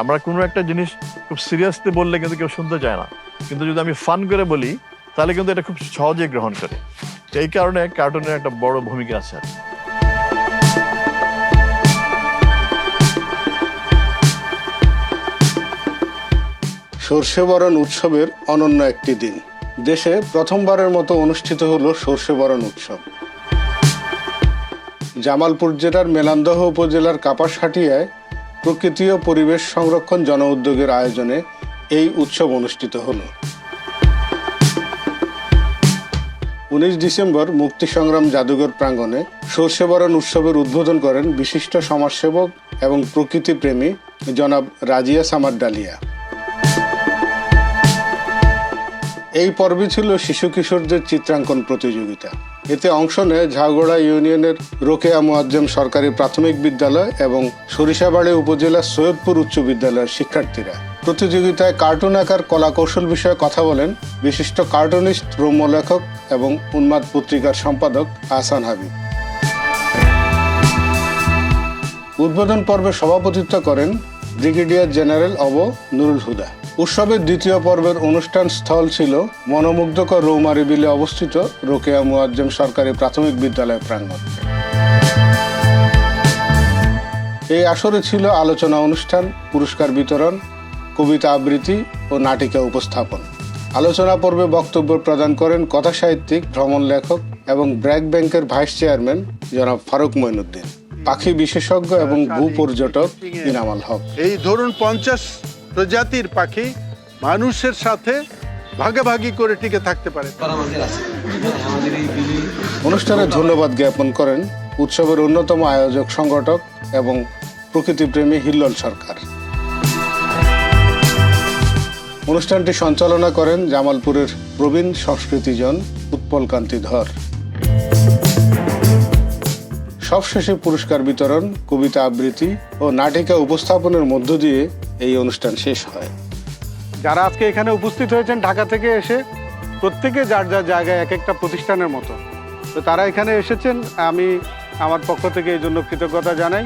আমরা কোনো একটা জিনিস খুব সিরিয়াসলি বললে কিন্তু কেউ শুনতে চায় না। কিন্তু যদি আমি ফান করে বলি, তাহলে কিন্তু এটা খুব সহজেই গ্রহণ করে। এই কারণে কার্টুনের একটা বড় ভূমিকা আছে সর্ষে বরণ উৎসবের অনন্য একটি দিন। দেশে প্রথমবারের মতো অনুষ্ঠিত হলো সর্ষে বরণ উৎসব। জামালপুর জেলার মেলান্দহ উপজেলার কাপাসহাটিয়ায় প্রকৃতি ও পরিবেশ সংরক্ষণ জন উদ্যোগের আয়োজনে এই উৎসব অনুষ্ঠিত হল। উনিশ ডিসেম্বর মুক্তি সংগ্রাম জাদুঘর প্রাঙ্গণে সর্ষে বরণ উৎসবের উদ্বোধন করেন বিশিষ্ট সমাজসেবক এবং প্রকৃতিপ্রেমী জনাব রাজিয়া সামার ডালিয়া। এই পর্বে ছিল শিশু কিশোরদের চিত্রাঙ্কন প্রতিযোগিতা। এতে অংশ নেয় ঝাউগড়া ইউনিয়নের রোকেয়া মোয়াজ্জেম সরকারি প্রাথমিক বিদ্যালয় এবং সরিষাবাড়ি উপজেলার সৈয়দপুর উচ্চ বিদ্যালয়ের শিক্ষার্থীরা। প্রতিযোগিতায় কার্টুন আঁকার কলা কৌশল বিষয়ে কথা বলেন বিশিষ্ট কার্টুনিস্ট রম্য লেখক এবং উন্মাদ পত্রিকার সম্পাদক আহসান হাবিব। উদ্বোধন পর্বে সভাপতিত্ব করেন ব্রিগেডিয়ার জেনারেল অব নুরুল হুদা। উৎসবের দ্বিতীয় পর্বের অনুষ্ঠান স্থল ছিল মনোমুগ্ধকর রৌমারি বিলে অবস্থিত রোকেয়া মুয়াজ্জেম সরকারি প্রাথমিক বিদ্যালয় প্রাঙ্গণ। এই আসরে ছিল আলোচনা অনুষ্ঠান, পুরস্কার বিতরণ, কবিতা আবৃত্তি ও নাটিকা উপস্থাপন। আলোচনা পর্বে বক্তব্য প্রদান করেন কথা সাহিত্যিক ভ্রমণ লেখক এবং ব্র্যাক ব্যাংকের ভাইস চেয়ারম্যান জনাব ফারুক মইনুদ্দিন। পাখি বিশেষজ্ঞ এবং ভূ পর্যটক ইনামাল হক। এই ধরুন পঞ্চাশ প্রজাতির পাখি মানুষের সাথে ভাগাভাগি করে টিকে থাকতে পারে। অনুষ্ঠানে ধন্যবাদ জ্ঞাপন করেন উৎসবের অন্যতম আয়োজক সংগঠক এবং প্রকৃতিপ্রেমী হিল্লল সরকার। অনুষ্ঠানটি সঞ্চালনা করেন জামালপুরের প্রবীণ সংস্কৃতিজন উৎপল কান্তি ধর। সবশেষে পুরস্কার বিতরণ, কবিতা আবৃত্তি ও নাটিকা উপস্থাপনের মধ্য দিয়ে এই অনুষ্ঠান শেষ হয়। যারা আজকে এখানে উপস্থিত হয়েছেন ঢাকা থেকে এসে, প্রত্যেকে যার যার জায়গায় এক একটা প্রতিষ্ঠানের মতো। তো তারা এখানে এসেছেন, আমি আমার পক্ষ থেকে এই জন্য কৃতজ্ঞতা জানাই।